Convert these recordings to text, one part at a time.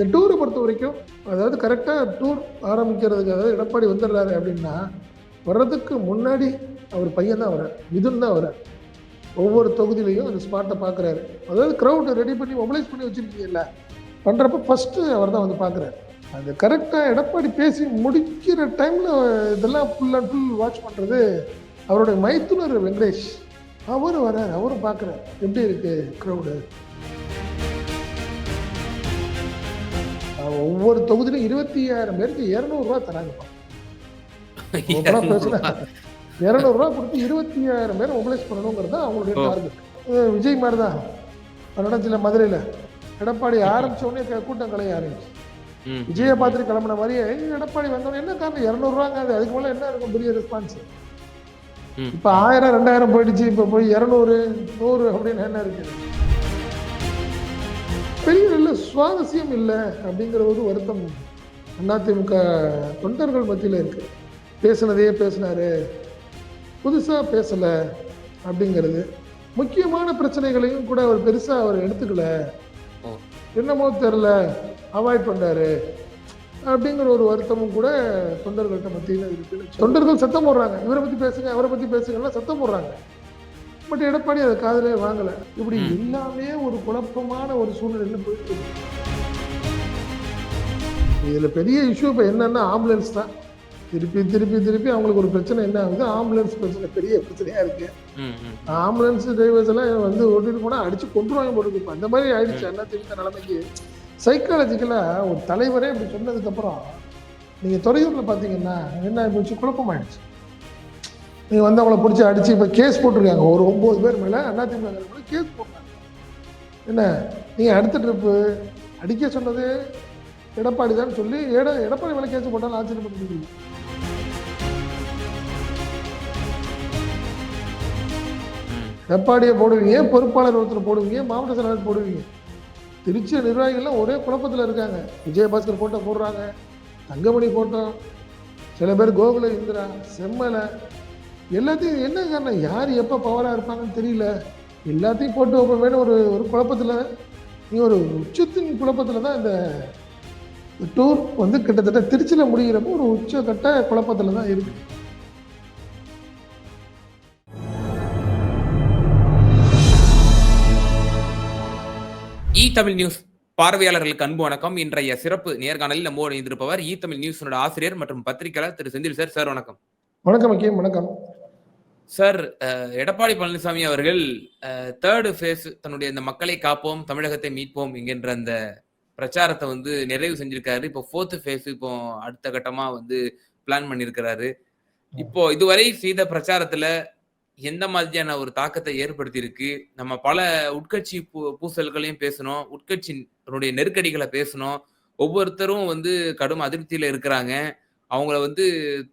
இந்த டூரை பொறுத்த வரைக்கும் அதாவது கரெக்டாக டூர் ஆரம்பிக்கிறதுக்கு அதாவது எடப்பாடி வந்துடுறாரு அப்படின்னா வர்றதுக்கு முன்னாடி அவர் பையன் தான் வரார் மிதுன் தான் வரார் ஒவ்வொரு தொகுதியிலையும் அந்த ஸ்பாட்டை பார்க்குறாரு அதாவது க்ரௌட்டை ரெடி பண்ணி மொபைலைஸ் பண்ணி வச்சுருக்கீங்கல்ல பண்ணுறப்ப ஃபஸ்ட்டு அவர் தான் வந்து பார்க்குறாரு அது கரெக்டாக எடப்பாடி பேசி முடிக்கிற டைமில் இதெல்லாம் ஃபுல் அண்ட் ஃபுல் வாட்ச் பண்ணுறது அவருடைய மைத்துனர் வெங்கடேஷ். அவரும் வரார் அவரும் பார்க்குறாரு எப்படி இருக்குது க்ரௌடு ஒவ்வொரு தொகுதியிலும் இருபத்தி ஐயாயிரம் பேருக்கு இரநூறுவா தராங்கப்பா இரநூறுவா. கொடுத்து இருபத்தி ஐயாயிரம் பேர் மொபிலைஸ் பண்ணணுங்கிறது தான் அவங்களுடைய. டார்கெட் விஜய் மாதிரி தான். நடந்துச்சுல மதுரையில். எடப்பாடி ஆரம்பிச்ச உடனே க- கூட்டம் கலைய ஆரம்பிச்சு. விஜயை பார்த்துட்டு கிளம்புன மாதிரியே "ஏய், எடப்பாடி வந்தவொடனே என்ன காரணம்? இரநூறுவாங்க அது அதுக்கு மேலே என்ன இருக்கும் பெரிய ரெஸ்பான்ஸ். இப்போ ஆயிரம் ரெண்டாயிரம் போயிடுச்சு. இப்போ போய் இரநூறு நூறு அப்படின்னு என்ன இருக்கு பெரிய நல்ல சுவாரஸ்யம் இல்லை அப்படிங்கிற ஒரு வருத்தம் அதிமுக தொண்டர்கள் மத்தியில் இருக்கு. பேசினதையே பேசினாரு. புதுசாக பேசலை அப்படிங்கிறது. முக்கியமான பிரச்சனைகளையும் கூட அவர் பெருசாக அவர் எடுத்துக்கல. என்னமோ தெரில அவாய்ட் பண்ணாரு அப்படிங்கிற ஒரு வருத்தமும் கூட தொண்டர்கள்ட்ட மத்தியில் இருக்கு. தொண்டர்கள் சத்தம் போடுறாங்க. இவரை பற்றி பேசுங்க அவரை பற்றி பேசுங்கன்னா சத்தம் போடுறாங்க. பட் எடப்பாடி அதை காதலே வாங்கலை. இப்படி. எல்லாமே ஒரு குழப்பமான ஒரு சூழ்நிலையில் போயிட்டு இதில் பெரிய இஷ்யூ இப்போ என்னன்னா ஆம்புலன்ஸ் தான். திருப்பி திருப்பி திருப்பி அவங்களுக்கு ஒரு பிரச்சனை என்ன ஆகுது? ஆம்புலன்ஸ் பிரச்சனை பெரிய பிரச்சனையாக இருக்கு. ம், ம். ஆம்புலன்ஸ் டிரைவர்ஸ் எல்லாம் வந்து ஓட்டிட்டு போனால் அடிச்சு கொண்டுருவாங்க போட்டுருக்கு அந்த மாதிரி ஆயிடுச்சு. அண்ணா திமுக நிலைமைக்கு. சைக்காலஜிக்கலாக ஒரு தலைவரே இப்படி சொன்னதுக்கப்புறம் நீங்கள் துறையூரில் பார்த்தீங்கன்னா என்ன போச்சு? குழப்பமாயிடுச்சு. நீங்கள் வந்து அவங்கள பிடிச்சி அடித்து இப்போ கேஸ் போட்டிருக்காங்க. ஒரு ஒம்பது பேர் மேலே அண்ணா கேஸ் போட்டாங்க. என்ன? நீங்கள் அடுத்த ட்ரிப்பு அடிக்க சொன்னது எடப்பாடி தான் சொல்லி எட எடப்பாடி மேலே கேஸ் போட்டாலும் ஆச்சரியப்பட்டு முடியும் எடப்பாடியை போடுவீங்க பொறுப்பாளர் ஒருத்தர் போடுவீங்க மாவட்ட செயலாளர் போடுவீங்க. திருச்சி நிர்வாகிகள்லாம் ஒரே குழப்பத்தில் இருக்காங்க. விஜயபாஸ்கர் போட்டோ போடுறாங்க தங்கமணி போட்டோ. சில பேர் கோகுல இந்திரா செம்மலை. எல்லாத்தையும் என்ன காரணம்? யார் எப்போ பவராக இருப்பாங்கன்னு தெரியல. எல்லாத்தையும் போட்டு வைப்போமேனு ஒரு ஒரு குழப்பத்தில் நீ ஒரு உச்சத்தின் குழப்பத்தில் தான் இந்த டூர் வந்து கிட்டத்தட்ட திருச்சியில் முடிகிறப்போ ஒரு உச்சக்கட்ட குழப்பத்தில் தான் இருக்குது இ தமிழ் நியூஸ் பார்வையாளர்களுக்கு அன்பு வணக்கம். இன்றைய சிறப்பு நேர்காணலில் நம்மோடு இணைந்திருப்பவர் இ தமிழ் நியூஸோட ஆசிரியர் மற்றும் பத்திரிகையாளர் திரு செந்தில் சார். சார் வணக்கம். வணக்கம் வணக்கம். சார் எடப்பாடி பழனிசாமி அவர்கள் தேர்டு ஃபேஸ் தன்னுடைய இந்த மக்களை காப்போம் தமிழகத்தை மீட்போம் என்கின்ற அந்த பிரச்சாரத்தை வந்து நிறைவு செஞ்சிருக்காரு. இப்போ ஃபோர்த்து ஃபேஸ் இப்போ அடுத்த கட்டமா வந்து பிளான் பண்ணியிருக்கிறாரு இப்போ இதுவரை செய்த பிரச்சாரத்துல எந்த மாதிரியான ஒரு தாக்கத்தை ஏற்படுத்தி இருக்கு நம்ம பல உட்கட்சி பூ- பூசல்களையும் பேசணும் உட்கட்சியினுடைய நெருக்கடிகளை பேசணும் ஒவ்வொருத்தரும் வந்து கடும் அதிருப்தியில இருக்கிறாங்க. அவங்கள வந்து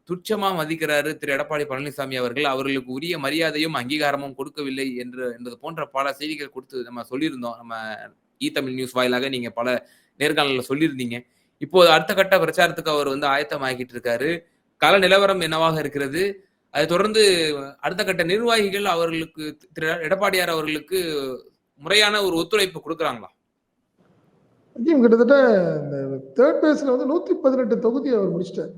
துச்சமா மதிக்கிறாரு திரு. எடப்பாடி பழனிசாமி அவர்கள். அவர்களுக்கு உரிய மரியாதையும் அங்கீகாரமும் கொடுக்கவில்லை என்று என்பது போன்ற பல செய்திகள் கொடுத்து நம்ம சொல்லியிருந்தோம். நம்ம இ தமிழ் நியூஸ் வாயிலாக நீங்க பல நேர்காணல சொல்லியிருந்தீங்க. இப்போது அடுத்த கட்ட பிரச்சாரத்துக்கு அவர் வந்து ஆயத்தமாகிட்டு இருக்காரு. கள நிலவரம் என்னவாக இருக்கிறது? அதை தொடர்ந்து அடுத்த கட்ட நிர்வாகிகள் அவர்களுக்கு திரு. எடப்பாடியார் அவர்களுக்கு முறையான ஒரு ஒத்துழைப்பு கொடுக்குறாங்களா? கிட்டத்தட்ட இந்த தேர்ட் பேஸ்ல வந்து நூற்றி பதினெட்டு தொகுதி அவர் முடிச்சிட்டார்.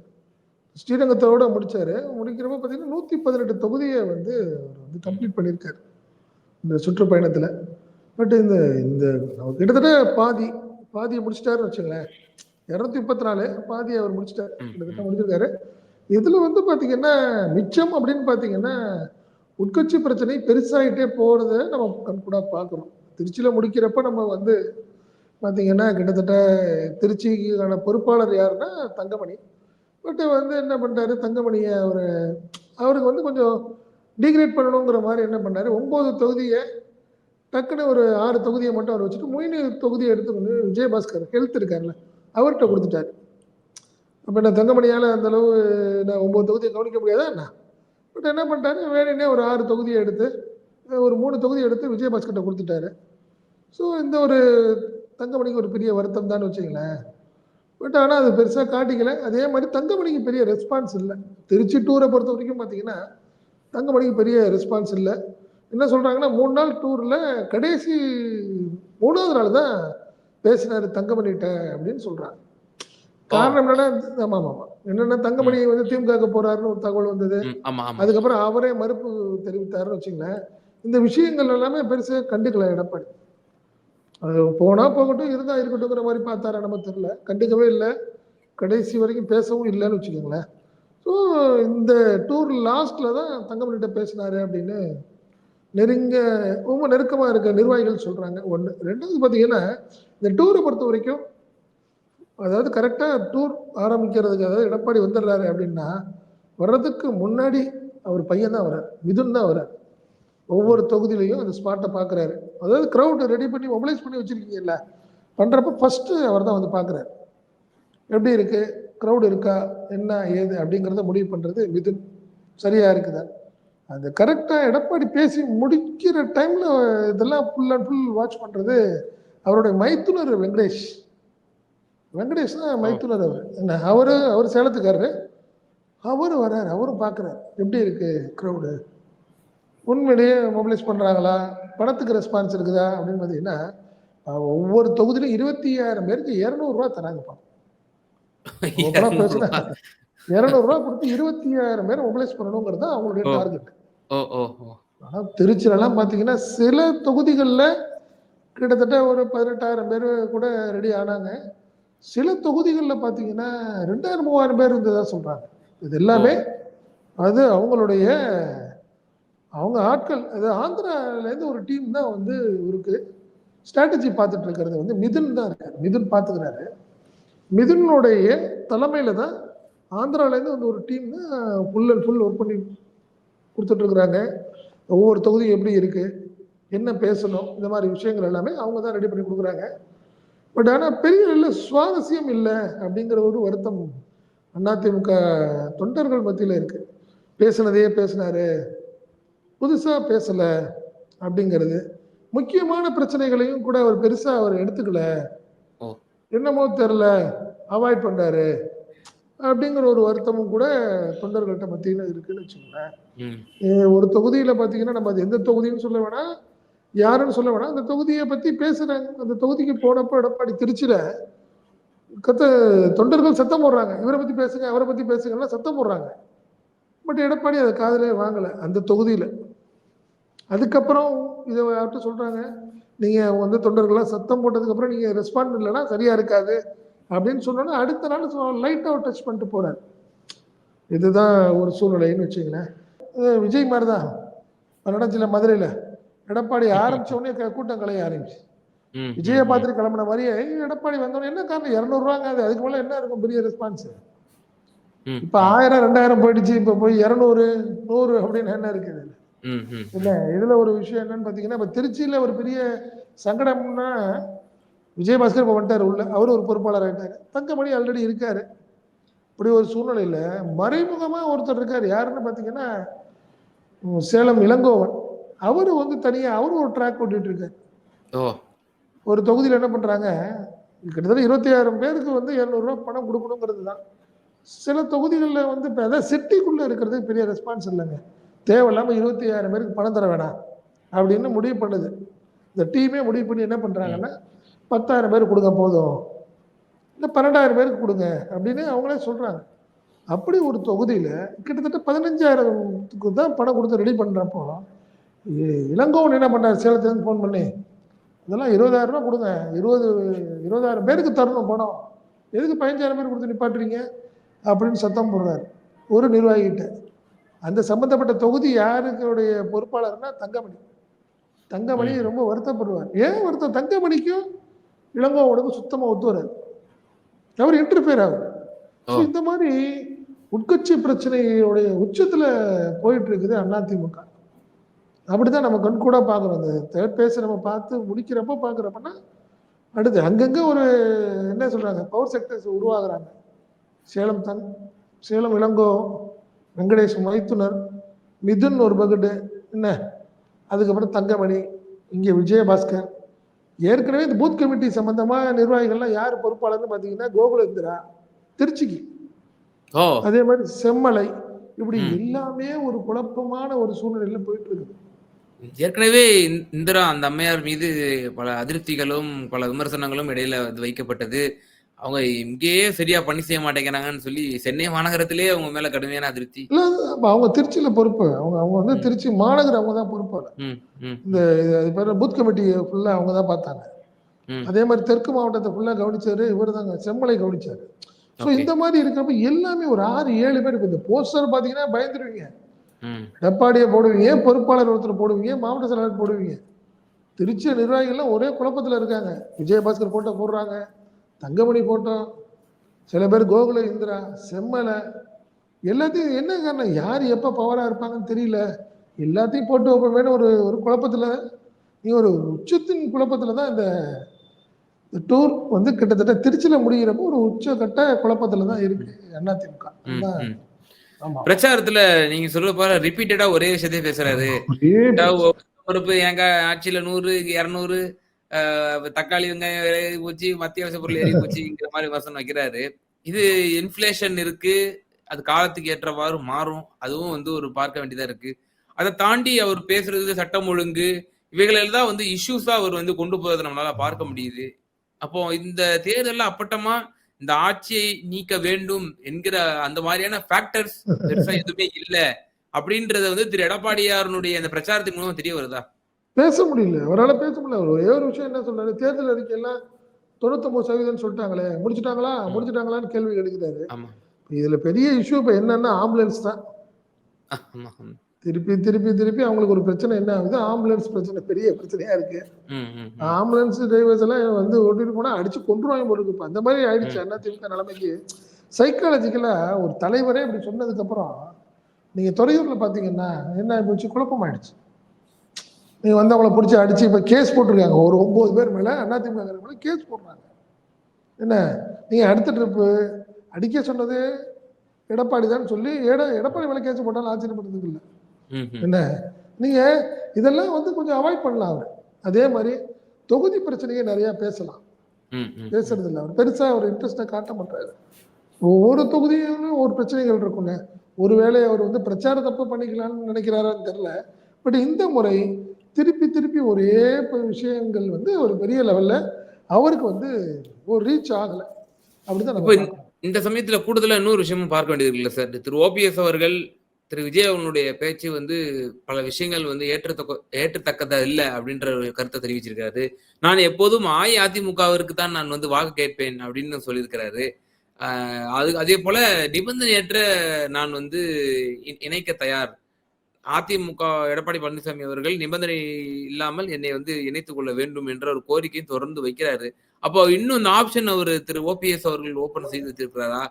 ஸ்ரீரங்கத்தோட முடிச்சாரு. முடிக்கிறப்ப பார்த்தீங்கன்னா நூற்றி பதினெட்டு தொகுதியை வந்து அவர் வந்து கம்ப்ளீட் பண்ணியிருக்காரு. இந்த சுற்றுப்பயணத்தில். பட் இந்த இந்த கிட்டத்தட்ட பாதி பாதியை முடிச்சிட்டாருன்னு வச்சுங்களேன் இரநூத்தி முப்பத்தி நாலு பாதியை அவர் முடிச்சிட்டாரு. கிட்டத்தட்ட. முடிச்சிருக்காரு. இதில் வந்து பார்த்தீங்கன்னா மிச்சம் அப்படின்னு பார்த்தீங்கன்னா உட்கட்சி பிரச்சனை பெருசாகிட்டே போகிறத நம்ம கண்கூடாக பார்க்குறோம் திருச்சியில் முடிக்கிறப்ப நம்ம வந்து பார்த்தீங்கன்னா கிட்டத்தட்ட திருச்சிக்கான பொறுப்பாளர் யாருன்னா தங்கமணி. பட் வந்து என்ன பண்ணிட்டாரு? தங்கமணியை அவர் அவருக்கு வந்து கொஞ்சம் டிகிரேட் பண்ணணுங்கிற மாதிரி என்ன பண்ணார் ஒம்பது தொகுதியை டக்குன்னு ஒரு ஆறு தொகுதியை மட்டும் அவர் வச்சுட்டு மூணு தொகுதியை எடுத்து வந்து விஜயபாஸ்கர் ஹெல்த் இருக்கார்ல அவர்கிட்ட கொடுத்துட்டாரு. அப்போ என்ன தங்கமணியால் அந்தளவு நான் ஒம்பது தொகுதியை கவனிக்க முடியாதா என்ன? பட் என்ன பண்ணிட்டாரு? வேணுன்னே ஒரு ஆறு தொகுதியை எடுத்து ஒரு மூணு தொகுதி எடுத்து விஜயபாஸ்கர்கிட்ட கொடுத்துட்டாரு. ஸோ இந்த ஒரு தங்கமணிக்கு ஒரு பெரிய வருத்தம் தான் வச்சுங்களேன் பட் ஆனால் அது பெருசாக காட்டிக்கல. அதே மாதிரி தங்கமணிக்கு பெரிய ரெஸ்பான்ஸ் இல்லை. திருச்சி டூரை பொறுத்த வரைக்கும் பார்த்தீங்கன்னா தங்கமணிக்கு பெரிய ரெஸ்பான்ஸ் இல்லை. என்ன சொல்கிறாங்கன்னா மூணு நாள் டூரில் கடைசி மூணாவது நாள் தான் பேசினாரு தங்கமணிகிட்ட அப்படின்னு சொல்றாங்க. காரணம் என்னன்னா ஆமா ஆமா என்னன்னா தங்கமணி வந்து திமுக போறாருன்னு ஒரு தகவல் வந்தது. அதுக்கப்புறம் அவரே மறுப்பு தெரிவித்தாருன்னு வச்சுங்களேன் இந்த விஷயங்கள் எல்லாமே பெருசா கண்டுக்கல எடப்பாடி. அது போனால் போகட்டும் இருந்தால் இருக்கட்டும்ங்கிற மாதிரி பார்த்தாரா நம்ம தெரியல. கண்டுக்கவே இல்லை. கடைசி வரைக்கும் பேசவும் இல்லைன்னு வச்சுக்கோங்களேன். ஸோ இந்த டூர் லாஸ்ட்டில் தான் தங்கமணிகிட்ட பேசினாரு அப்படின்னு நெருங்க ரொம்ப நெருக்கமாக இருக்க நிர்வாகிகள் சொல்கிறாங்க ஒன்று ரெண்டாவது பார்த்தீங்கன்னா இந்த டூரை பொறுத்த வரைக்கும் அதாவது கரெக்டாக டூர் ஆரம்பிக்கிறதுக்கு அதாவது எடப்பாடி வந்துடுறாரு அப்படின்னா வர்றதுக்கு முன்னாடி அவர் பையன் தான் வர்றார். மிதுன் தான் வர்றார். ஒவ்வொரு தொகுதியிலையும் அந்த ஸ்பாட்டை பார்க்குறாரு. அதாவது க்ரௌட் ரெடி பண்ணி மொபிலைஸ் பண்ணி வச்சிருக்கீங்கல்ல பண்றப்ப ஃபர்ஸ்ட் அவர் தான் வந்து பார்க்குறாரு. எப்படி இருக்கு? க்ரௌட் இருக்கா? என்ன ஏது? அப்படிங்கிறத முடிவு பண்றது மிதுன் சரியா இருக்குதா? அந்த கரெக்டாக எடப்பாடி பேசி முடிக்கிற டைம்ல இதெல்லாம் ஃபுல் அண்ட் ஃபுல் வாட்ச் பண்றது அவருடைய மைத்துனர் வெங்கடேஷ். வெங்கடேஷ் தான் மைத்துனர் அவர். என்ன அவரு அவர் சேலத்துக்காரரு. அவரு வர்றாரு அவரும் பார்க்குறாரு. எப்படி இருக்கு க்ரௌடு உண்மையிலேயே மொபிலைஸ் பண்றாங்களா? பணத்துக்கு ரெஸ்பான்ஸ் இருக்குதா அப்படின்னு பார்த்தீங்கன்னா ஒவ்வொரு தொகுதியிலும் இருபத்தி ஐயாயிரம் பேருக்கு இரநூறுவா தராங்கப்பா பேசுனா இரநூறுவா. கொடுத்து இருபத்தி ஐயாயிரம் பேர் மொபிலைஸ் பண்ணணுங்கிறது தான் அவங்களுடைய. டார்கெட் ஓ ஓ ஓ. ஆனா திருச்சியிலலாம் பார்த்தீங்கன்னா சில தொகுதிகளில் கிட்டத்தட்ட ஒரு பதினெட்டாயிரம் பேர் கூட ரெடி ஆனாங்க. சில தொகுதிகளில் பார்த்தீங்கன்னா ரெண்டாயிரம் மூவாயிரம் பேர் இருந்ததா சொல்றாங்க. இது எல்லாமே அது அவங்களுடைய அவங்க ஆட்கள் அது ஆந்திராலேருந்து ஒரு டீம் தான் வந்து இருக்கு ஸ்ட்ராட்டஜி பார்த்துட்டு இருக்கிறது வந்து மிதுன் தான் இருக்காரு. மிதுன் பார்த்துக்கிறாரு. மிதுனுடைய தலைமையில் தான் ஆந்திராலேருந்து வந்து ஒரு டீம் தான் ஃபுல் அண்ட் ஃபுல் ஒர்க் பண்ணி கொடுத்துட்ருக்குறாங்க ஒவ்வொரு தொகுதியும் எப்படி இருக்குது என்ன பேசணும் இந்த மாதிரி விஷயங்கள் எல்லாமே அவங்க தான் ரெடி பண்ணி கொடுக்குறாங்க. பட் ஆனால் பெரிய இல்லை சுவாரஸ்யம் இல்லை அப்படிங்கிற ஒரு வருத்தம் அதிமுக தொண்டர்கள் மத்தியில் இருக்குது பேசுனதையே பேசினாரு. புதுசா பேசல அப்படிங்கிறது முக்கியமான பிரச்சனைகளையும் கூட அவர் பெருசா அவர் எடுத்துக்கல. என்னமோ தெரில அவாய்ட் பண்றாரு அப்படிங்கிற ஒரு வருத்தமும் கூட தொண்டர்கள்ட்ட மத்தியில இருக்குன்னு வச்சுக்கோங்களேன். ஒரு தொகுதியில பாத்தீங்கன்னா நம்ம அது எந்த தொகுதின்னு சொல்ல வேணாம் யாருன்னு சொல்ல வேணாம் அந்த தொகுதியை பத்தி பேசுறாங்க. அந்த தொகுதிக்கு போனப்ப எடப்பாடி திருச்சியில கத்த தொண்டர்கள் சத்தம் போடுறாங்க. இவரை பத்தி பேசுங்க அவரை பத்தி பேசுங்கன்னா சத்தம் போடுறாங்க. பட் எடப்பாடி அதை காதலே வாங்கல அந்த தொகுதியில. அதுக்கப்புறம் இதை யார்கிட்ட சொல்றாங்க நீங்க வந்து தொண்டர்கள்லாம் சத்தம் போட்டதுக்கு அப்புறம் நீங்க ரெஸ்பாண்ட் இல்லைன்னா சரியா இருக்காது அப்படின்னு சொன்னோன்னா அடுத்த நாள் லைட்டா டச் பண்ணிட்டு போறாரு. இதுதான் ஒரு சூழ்நிலைன்னு வச்சுங்களேன் விஜய் மாதிரி தான் நடந்துச்சுல மதுரையில எடப்பாடி ஆரம்பிச்ச உடனே க- கூட்டம் கலைய ஆரம்பிச்சு விஜயை பார்த்துட்டு கிளம்பின மாதிரியே "ஏய், எடப்பாடி வந்தோடனே என்ன காரணம்? இரநூறுவாங்க அது அதுக்கு மேல என்ன இருக்கும் பெரிய ரெஸ்பான்ஸ் இப்ப ஆயிரம் ரெண்டாயிரம் போயிடுச்சு. இப்ப போய் இரநூறு நூறு அப்படின்னு என்ன இருக்குது இல்ல இதுல ஒரு விஷயம் என்னன்னு பாத்தீங்கன்னா இப்ப திருச்சியில ஒரு பெரிய சங்கடம்னா விஜயபாஸ்கர் இப்ப வந்துட்டாரு உள்ள. அவரு ஒரு பொறுப்பாளர் ஆயிட்டாரு. தங்கமணி ஆல்ரெடி இருக்காரு. இப்படி ஒரு சூழ்நிலையில மறைமுகமா ஒருத்தர் இருக்காரு. யாருன்னு பாத்தீங்கன்னா சேலம் இளங்கோவன். அவரு வந்து தனியா அவரு ஒரு ட்ராக் ஓட்டிட்டு இருக்காரு. ஒரு தொகுதியில் என்ன பண்றாங்க கிட்டத்தட்ட இருபத்தி ஆயிரம் பேருக்கு வந்து இரநூறுவா பணம் கொடுக்கணுங்கிறது தான். சில தொகுதிகளில் வந்து இப்போ அதான் சிட்டிக்குள்ளே இருக்கிறது பெரிய ரெஸ்பான்ஸ் இல்லைங்க. தேவையில்லாமல் இருபத்தி ஆயிரம் பேருக்கு பணம் தர வேணாம் அப்படின்னு முடிவு பண்ணுது. இந்த டீமே முடிவு பண்ணி என்ன பண்ணுறாங்கன்னா பத்தாயிரம் பேர் கொடுங்க போதும். இல்லை பன்னெண்டாயிரம் பேருக்கு கொடுங்க அப்படின்னு அவங்களே சொல்கிறாங்க அப்படி ஒரு தொகுதியில் கிட்டத்தட்ட பதினஞ்சாயிரத்துக்கு தான் பணம் கொடுத்து ரெடி பண்ணுறப்போ இளங்கோவன் என்ன பண்ணார்? சேலத்துலேருந்து ஃபோன் பண்ணி இதெல்லாம் இருபதாயிரம் ரூபா கொடுங்க. இருபது இருபதாயிரம் பேருக்கு தரணும் பணம். எதுக்கு பதினஞ்சாயிரம் பேர் கொடுத்து நிப்பாட்டுறீங்க? அப்படின்னு சத்தம் போடுறாரு. ஒரு நிர்வாகிகிட்ட. அந்த சம்பந்தப்பட்ட தொகுதி யாருக்குடைய பொறுப்பாளர்னா தங்கமணி. தங்கமணி. ரொம்ப வருத்தப்படுவார். ஏன் வருத்தம்? தங்கமணிக்கும் இளங்கோவனுக்கும் சுத்தமா ஒத்து வராது. அவர் இன்டர்ஃபியர் ஆகும் இந்த மாதிரி உட்கட்சி பிரச்சனையுடைய உச்சத்துல போயிட்டு இருக்குது அதிமுக அப்படிதான் நம்ம கண் கூட பார்க்குறோம். அந்த தேர்ட் பேஸ் நம்ம பார்த்து முடிக்கிறப்ப பார்க்குறப்பன்னா அடுத்து அங்கங்க ஒரு என்ன சொல்றாங்க பவர் செக்டர்ஸ் உருவாகுறாங்க. சேலம் தன். சேலம் இளங்கோ வெங்கடேஷ் மைத்துனர் மிதுன் ஒரு பகுடு. என்ன? அதுக்கப்புறம் தங்கமணி இங்கே விஜயபாஸ்கர். ஏற்கனவே இந்த பூத் கமிட்டி சம்பந்தமா நிர்வாகிகள்லாம் யார் பொறுப்பாளர்னு பார்த்தீங்கன்னா கோகுலேந்திரா திருச்சிக்கு. அதே மாதிரி செம்மலை. இப்படி. எல்லாமே ஒரு குழப்பமான ஒரு சூழ்நிலையில போயிட்டு இருக்குது ஏற்கனவே இந் இந்திரா அந்த அம்மையார் மீது பல அதிருப்திகளும், பல விமர்சனங்களும் இடையில வைக்கப்பட்டது. அவங்க இங்கேயே சரியா பணி செய்ய மாட்டேங்கிறாங்கன்னு சொல்லி, சென்னை மாநகரத்திலேயே அவங்க மேல கடுமையான அதிருப்தி. இல்ல அவங்க திருச்சியில பொறுப்பு. அவங்க அவங்க வந்து. திருச்சி மாநகர் அவங்க தான் பொறுப்பாளர். ம், ம், இந்த அது பேரு பூத் கமிட்டி ஃபுல்லா அவங்க தான் பார்த்தாங்க. அதே மாரி தெற்கு மாவட்டத்த ஃபுல்லா கவனிச்சாரு இவரு தாங்க செம்மலை கவனிச்சாரு. ஸோ. இந்த மாரி இருக்கிறப்ப எல்லாமே ஒரு 6, 7 பேர் இந்த போஸ்டர் பார்த்தீங்கன்னா பயந்துருவீங்க. ம். எடப்பாடிய போடுவீங்க, பொறுப்பாளர் ஒருத்தர் போடுவீங்க, மாவட்ட செயலாளர் போடுவீங்க. திருச்சி நிர்வாகிகள்லாம் ஒரே குழப்பத்துல இருக்காங்க. விஜயபாஸ்கர் ஃபோட்டோ போடுறாங்க. தங்கமணி ஃபோட்டோ. சில பேர் கோகுல இந்திரா, செம்மல எல்லாத்தையும் என்ன காரணம்? யார் எப்ப பவரா இருப்பாங்கன்னு தெரியல. எல்லாத்தையும் போட்டு வைப்போமேன்னு ஒரு ஒரு குழப்பத்துல நீ ஒரு உச்சத்தின் குழப்பத்துல தான் இந்த டூர் வந்து கிட்டத்தட்ட திருச்சியில முடிகிறப்போ ஒரு உச்சகட்ட குழப்பத்துல தான் இருக்கு அதிமுக. பிரச்சாரத்துல நீங்க சொல்றது போல ரிப்பீட்டடா ஒரே விஷயத்தையே பேசுறாரு. பொறுப்பு எங்க ஆட்சியில 100, 200 அ தக்காளி, வெங்காயம் விலை போச்சு மத்திய அத்தியாவசிய பொருள் ஏறி போச்சுங்கிற மாதிரி வசனம் வைக்கிறாரு. இது இன்ஃப்ளேஷன் இருக்கு. அது காலத்துக்கு ஏற்றவாறு மாறும். அதுவும் வந்து ஒரு பார்க்க வேண்டியதா இருக்கு. அதை தாண்டி அவர் பேசுறது சட்டம் ஒழுங்கு, இவைகளில் தான் வந்து இஷ்யூஸா அவர் வந்து கொண்டு போறதை நம்மளால பார்க்க முடியுது. அப்போ இந்த தேர்தல்ல அப்பட்டமா இந்த ஆட்சியை நீக்க வேண்டும் என்கிற அந்த மாதிரியான ஃபேக்டர்ஸ் பெருசா எதுவுமே இல்ல. அப்படின்றத வந்து திரு எடப்பாடியாருனுடைய அந்த பிரச்சாரத்தின் மூலமா தெரிய வருதா? பேச முடியல. அவரால பேச முடியல. ஒரே ஒரு விஷயம் என்ன சொல்றாரு, தேர்தல் அறிக்கையெல்லாம் 99% சொல்லிட்டாங்களே, முடிச்சுட்டாங்களா? முடிச்சுட்டாங்களான்னு கேள்வி. ஆமா. இதுல பெரிய இஷ்யூ இப்ப என்னன்னா ஆம்புலன்ஸ் தான். திருப்பி, திருப்பி, திருப்பி அவங்களுக்கு ஒரு பிரச்சனை என்ன ஆகுது? ஆம்புலன்ஸ் பிரச்சனை பெரிய பிரச்சனையா இருக்கு. ஆம்புலன்ஸ் டிரைவர்ஸ் எல்லாம் வந்து ஓட்டிட்டு போனா அடிச்சு கொன்றுவாங்க போல இருக்கு. இப்ப அந்த மாரி ஆயிடுச்சு ம். அதிமுக நிலைமைக்கு. சைக்காலஜிக்கலா ஒரு தலைவரே இப்படி சொன்னதுக்கு அப்புறம், நீங்க துறையூர்ல பார்த்தீங்கன்னா, என்ன போச்சு? குழப்பமாயிடுச்சு. நீங்க வந்து அவங்கள புடிச்சு அடிச்சு இப்ப கேஸ் போட்டுருக்காங்க. ஒரு 9 பேர் மேல அதிமுக மேல கேஸ் போடுறாங்க. என்ன? நீங்க அடுத்த ட்ரிப்பு அடிக்க சொன்னது எடப்பாடி தான் சொல்லி எட எடப்பாடி மேல கேஸ் போட்டாலும் ஆச்சரியப்படுறதுக்கு இல்ல. என்ன? நீங்க இதெல்லாம் வந்து கொஞ்சம் அவாய்ட் பண்ணலாம் அவரு. அதே மாரி தொகுதி பிரச்சனைய நெறைய பேசலாம். பேசுறது இல்ல. அவர் பெருசா ஒரு இன்ட்ரெஸ்ட்டா காட்ட மாட்டாரு. ஒவ்வொரு தொகுதியிலும் ஒரு பிரச்சனைகள் இருக்குங்க. ஒருவேளை அவர் வந்து பிரச்சாரத்தப்ப பண்ணிக்கலாம்னு நினைக்கிறாரான்னு தெரியல. பட் இந்த முறை திருப்பி, திருப்பி ஒரே விஷயங்கள் வந்து ஒரு பெரிய லெவல்ல அவருக்கு வந்து ஒரு ரீச் ஆகல. அப்படிதான் இந்த சமயத்துல கூடுதலா இன்னொரு விஷயமும் பார்க்க வேண்டியது இருக்குல்ல சார். திரு ஓபிஎஸ் அவர்கள், திரு விஜய் அவர்களுடைய பேச்சு வந்து பல விஷயங்கள் வந்து ஏற்றத்தக்க ஏற்றத்தக்கதா இல்ல அப்படின்ற ஒரு கருத்த தெரிவிச்சிருக்காரு. நான் எப்போதும் அஇஅதிமுகவிற்கு தான் நான் வந்து வாக்கு கேட்பேன் அப்படின்னு சொல்லியிருக்கிறாரு. அ அது அதேபோல நிபந்தனையற்ற நான் வந்து இணைக்க தயார். அதிமுக எடப்பாடி பழனிசாமி அவர்கள் நிபந்தனை இல்லாமல் என்னை வந்து இணைத்துக் கொள்ள வேண்டும் என்ற ஒரு கோரிக்கையும் தொடர்ந்து வைக்கிறாரு. அப்போ இன்னும் இந்த ஆப்ஷன் அவரு திரு ஓபிஎஸ் அவர்கள் ஓப்பன் செய்து வச்சிருக்கிறாரா?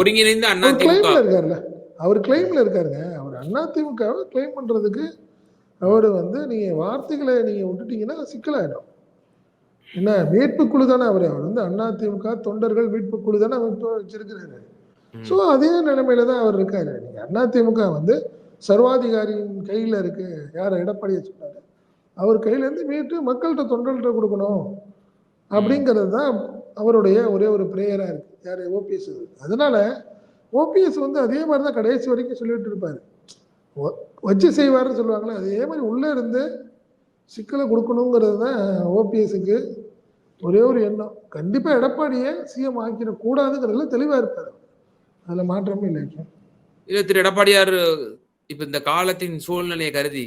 ஒருங்கிணைந்த அவர் கிளைம்ல இருக்காருல்ல. அவர் கிளைம்ல இருக்காருங்க. அவர் அதிமுகவ கிளைம் பண்றதுக்கு அவரு வந்து நீங்க வார்த்தைகள நீங்க விட்டுட்டீங்கன்னா சிக்கலாயிடும். என்ன மீட்பு குழு தானே அவரு. அவர் வந்து அதிமுக தொண்டர்கள் மீட்பு குழு தானே அமைப்பு வச்சிருக்கிறாரு. ஸோ. அதே நிலைமையில தான் அவர் இருக்காரு. நீங்க அதிமுக வந்து சர்வாதிகாரியின் கையில் இருக்கு. யார் எடப்பாடியை சொன்னாரு. அவர் கையிலேருந்து மீட்டு மக்கள்கிட்ட தொண்டர்கள்ட்ட கொடுக்கணும் அப்படிங்கிறது தான் அவருடைய ஒரே ஒரு ப்ரேயராக இருக்கு. யார் ஓபிஎஸ். அதனால ஓபிஎஸ் வந்து அதே மாதிரி தான் கடைசி வரைக்கும் சொல்லிட்டு இருப்பார் வச்சு செய்வார்னு சொல்லுவாங்களே அதே மாதிரி உள்ளே இருந்து சிக்கலை கொடுக்கணுங்கிறது தான் ஓபிஎஸ்க்கு ஒரே ஒரு எண்ணம். கண்டிப்பாக எடப்பாடியை சிஎம் ஆக்கிடக்கூடாதுங்கிறதுல கூடாதுங்கிறதுல இருப்பார் அதில் மாற்றமே இல்லை. இல்லை திரு எடப்பாடியார் இப்ப இந்த காலத்தின் சூழ்நிலையை கருதி,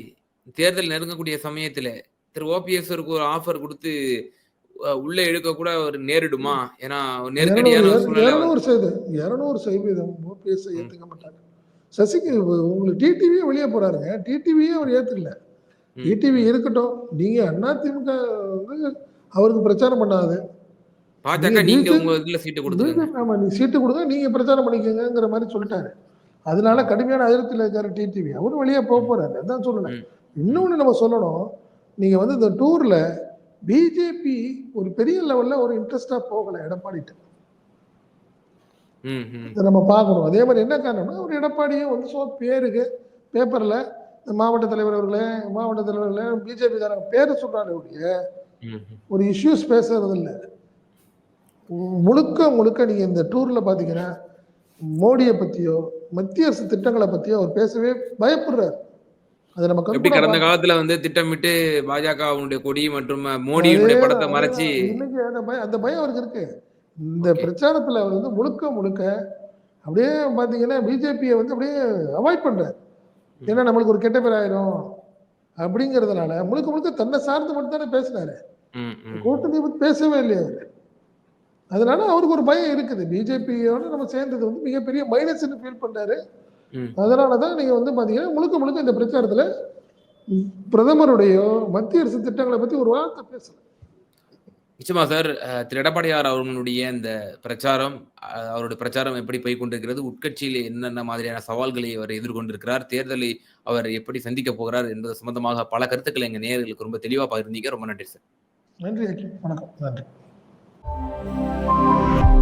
தேர்தல் நெருங்கக்கூடிய சமயத்தில திரு ஓபிஎஸ்ஸருக்கு ஒரு ஆஃபர் குடுத்து உள்ள இழுக்க கூட ஒரு நேரிடுமா? ஏன்னா ஒரு 200 நெருக்கடியான 200 சதவீதம் 200 சதவீதம் ஓபிஎஸ் ம். ஏத்துக்க மாட்டாங்க. சசிக்கு உங்களுக்கு டிடிவியே வெளிய போறாருங்க. டிடிவியே அவர் ஏத்துக்கல. டிடிவி. இருக்கட்டும். நீங்க அதிமுக வந்து அவருக்கு பிரச்சாரம் பண்ணாது. பாஜக நீங்க உங்க இதுல சீட்டு. பிஜேபி ஆமா நீங்க சீட்டு குடுங்க. நீங்க பிரச்சாரம் பண்ணிக்கங்கங்கிற மாரி சொல்லிட்டாரு. அதனால. கடுமையான அதிருப்தியில இருக்காரு டிடிவி. அவரும் வெளிய போ ம். போறாரு. அதான் சொல்றேன். ம். ம். இன்னொன்னு நம்ம சொல்லணும். நீங்க வந்து இந்த டூர்ல பிஜேபி ஒரு பெரிய லெவல்ல ஒரு இன்ட்ரெஸ்ட்டா போகல எடப்பாடிட்ட. இத நம்ம பார்க்கணும். அதே மாரி என்ன காரணம்னா, ஒரு எடப்பாடியும் வந்து சும்மா பேருக்கு பேப்பர்ல இந்த மாவட்ட தலைவர் அவர்களே, மாவட்ட தலைவர்களே பிஜேபி காரங்க பேர சொல்றாரே ஒழிய. ஒரு இஷ்யூஸ் பேசுறது இல்ல. முழுக்க, முழுக்க நீங்க இந்த டூர்ல பார்த்தீங்கன்னா, மோடிய பத்தியோ, மத்திய அரசு திட்டங்கள பத்தியோ அவர் பேசவே பயப்படுறாரு. அதை நம்ம எப்படி கடந்த. காலத்துல வந்து திட்டமிட்டு பாஜகவுடைய கொடி மற்றும் மோடியினுடைய படத்தை மறைச்சு அந்த பயம் அந்த பயம் அவருக்கு இருக்கு இந்த பிரச்சாரத்துல அவர் வந்து முழுக்க முழுக்க அப்படியே பாத்தீங்கன்னா பிஜேபியை வந்து அப்படியே அவாய்ட் பண்றாரு. ஏன்னா நம்மளுக்கு ஒரு கெட்ட பேர் ஆயிரும் அப்படிங்கிறதுனால முழுக்க முழுக்க தன்னை சார்ந்து மட்டும் தானே பேசினாரு. கூட்டணி பத்தி பேசவே இல்லையா அவரு அதனால அவருக்கு ஒரு பயம் இருக்குது. பிஜேபியோட நம்ம சேர்ந்தது வந்து மிகப்பெரிய மைனஸ்ன்னு ஃபீல் பண்றாரு. ம். அதனால தான் நீங்க வந்து பாத்தீங்கன்னா முழுக்க முழுக்க இந்த பிரச்சாரத்துல பிரதமருடைய மத்திய அரசு திட்டங்களை பத்தி ஒரு வார்த்தை பேசல. நிச்சயமா சார் திரு எடப்பாடியார் அவர்களுடைய இந்த பிரச்சாரம் அவருடைய பிரச்சாரம் எப்படி போய் கொண்டிருக்கிறது உட்கட்சியில் என்னென்ன மாதிரியான சவால்களை அவர் எதிர்கொண்டிருக்கிறார் தேர்தலை அவர் எப்படி சந்திக்க போகிறார் என்பது சம்பந்தமாக பல கருத்துக்களை எங்க நேயர்களுக்கு ரொம்ப தெளிவா பகிர்ந்தீங்க. ரொம்ப நன்றி சார். நன்றி. வணக்கம். நன்றி. Thank you.